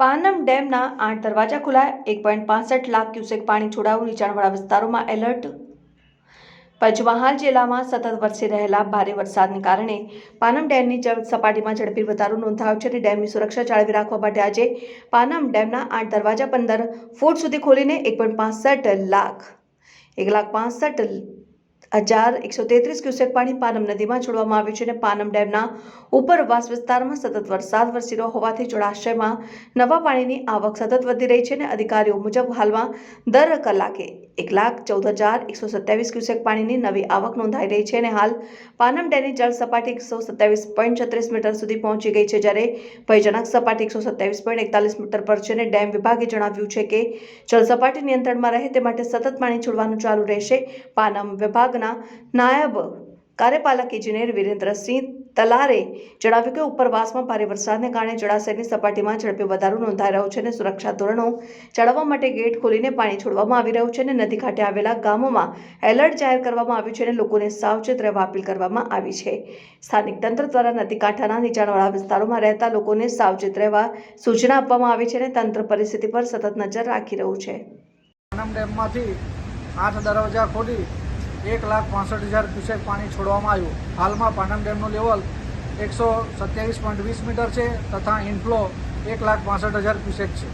પાનમ ડેમના આઠ દરવાજા ખોલાયા, એક પોઈન્ટ પાસઠ લાખ ક્યુસેક પાણી છોડાવું નીચાણવાળા વિસ્તારોમાં એલર્ટ. પંચમહાલ જિલ્લામાં સતત વરસી રહેલા ભારે વરસાદને કારણે પાનમ ડેમની જળ સપાટીમાં ઝડપી વધારો નોંધાયો છે અને ડેમની સુરક્ષા જાળવી રાખવા માટે આજે પાનમ ડેમના આઠ દરવાજા પંદર ફૂટ સુધી ખોલીને એક પોઈન્ટ પાસઠ લાખ, એક લાખ પાસઠ હજાર એકસો તેત્રીસ ક્યુસેક પાણી પાનમ નદીમાં છોડવામાં આવ્યું છે અને પાનમ ડેમના ઉપરવાસ વિસ્તારમાં સતત વરસાદ વરસી રહ્યો હોવાથી જળાશયમાં નવા પાણીની આવક સતત વધી રહી છે અને અધિકારીઓ મુજબ હાલમાં દર કલાકે એક લાખ ચૌદ હજાર એકસો સત્યાવીસ ક્યુસેક પાણીની નવી આવક નોંધાઈ રહી છે અને હાલ પાનમ ડેમની જળ સપાટી એકસો સત્યાવીસ પોઈન્ટ છત્રીસ મીટર સુધી પહોંચી ગઈ છે, જ્યારે ભયજનક સપાટી એકસો સત્યાવીસ પોઈન્ટ એકતાલીસ મીટર પર છે અને ડેમ વિભાગે જણાવ્યું છે કે જળ સપાટી નિયંત્રણમાં રહે તે માટે સતત પાણી છોડવાનું ચાલુ રહેશે. પાનમ વિભાગના નાયબ કાર્યપાલક ઇજનેર વિરેન્દ્રસિંહ તલારે જણાવ્યું કે ઉપરવાસમાં ભારે વરસાદને કારણે જળાશયની સપાટીમાં ઝડપે વધારો નોંધાઈ રહ્યો છે અને સુરક્ષા ધોરણો જાળવવા માટે ગેટ ખોલીને પાણી છોડવામાં આવી રહ્યું છે અને નદી કાંઠે આવેલા ગામોમાં એલર્ટ જાહેર કરવામાં આવ્યું છે અને લોકોને સાવચેત રહેવા અપીલ કરવામાં આવી છે. સ્થાનિક તંત્ર દ્વારા નદી કાંઠાના નીચાણવાળા વિસ્તારોમાં રહેતા લોકોને સાવચેત રહેવા સૂચના આપવામાં આવી છે અને તંત્ર પરિસ્થિતિ પર સતત નજર રાખી રહ્યું છે. આઠ દરવાજા ખોલી એક લાખ પાસઠ હજાર ક્યુસેક પાણી છોડવામાં આવ્યું. હાલમાં પાટણ ડેમનું લેવલ એકસો સત્યાવીસ પોઈન્ટ વીસ મીટર છે તથા ઇનફ્લો એક લાખ પાસઠ હજાર ક્યુસેક છે.